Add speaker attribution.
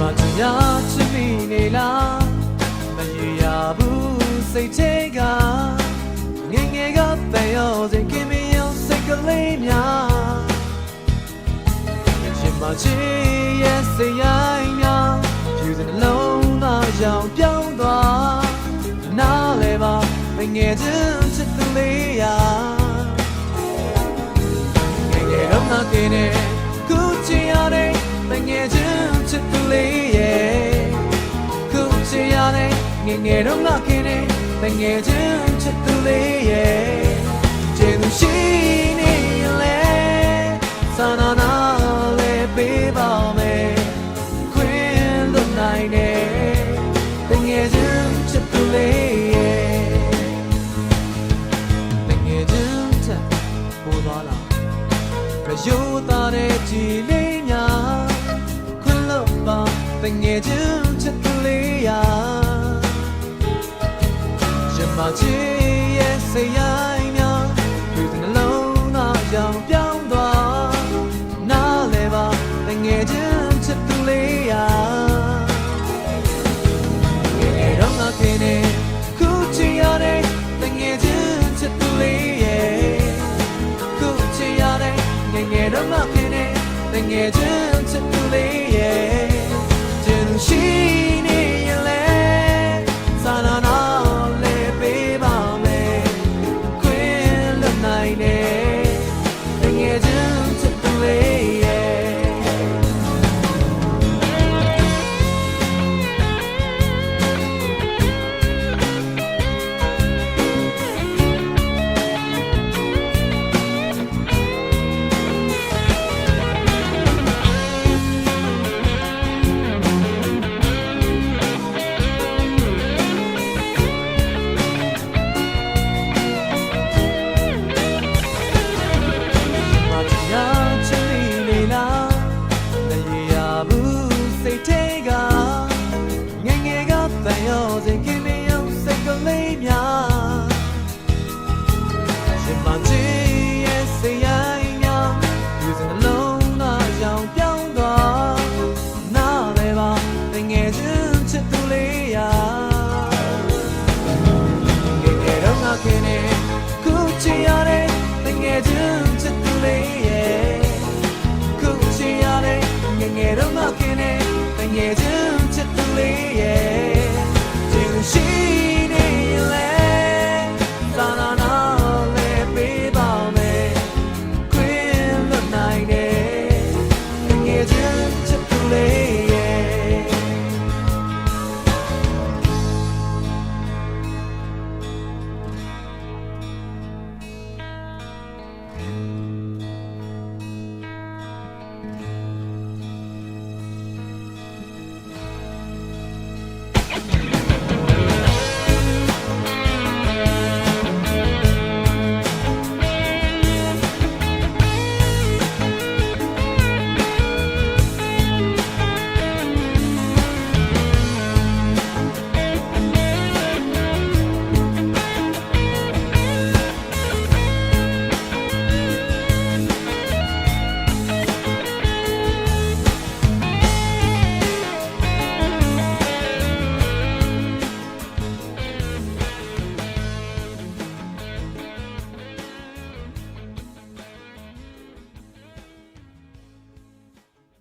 Speaker 1: ချင်ရချင်မိနေလားမရရဘူးစိတ်ထဲကငယ်ငယ်ကတန်ရောစင်ခင်မရောစိတ်ကလေးများချင်မချင်ရဲ့စိတ်ရိုင်းများယူစင်နှလုံးသားရောင်ပြောင်းသွားနားလဲပါငယ်ချင်းချစ်ကလေးရာငယ်ငယ်တော့ငါကင်းနေ ငယ်ငယ်တော့ငါကင်းနေမငယ်ချင်းချစ်သူလေးရဲ့ကျေသူရှိနေရင်လေစာနာနာလေးပေးပါမယ်ခွင့်လွတ်နိုင်တယ်မငယ်ချင်းချစ်သူလေးရဲ့မငယ်ချင်းချစ်ပေါ်သွားလားရယိုသားတဲ့ကြည်လေးများခွန်းလို့ပါတငယ်ချင်း မချီရဲ့စိတ်ရိုင်းများဒီနှလုံးသားရောင်ပြောင်းသွားနားလဲပါတငယ်ချင်းချစ်သူလေးရာငယ်ငယ်တော့ငါခင်နေခုချင်ရတဲ့တငယ်ချင်းချစ်သူလေးရဲ့ခုချင်ရတဲ့ငယ်ငယ်တော့မှဖြစ်နေတငယ်ချင်းချစ်သူလေးရဲ့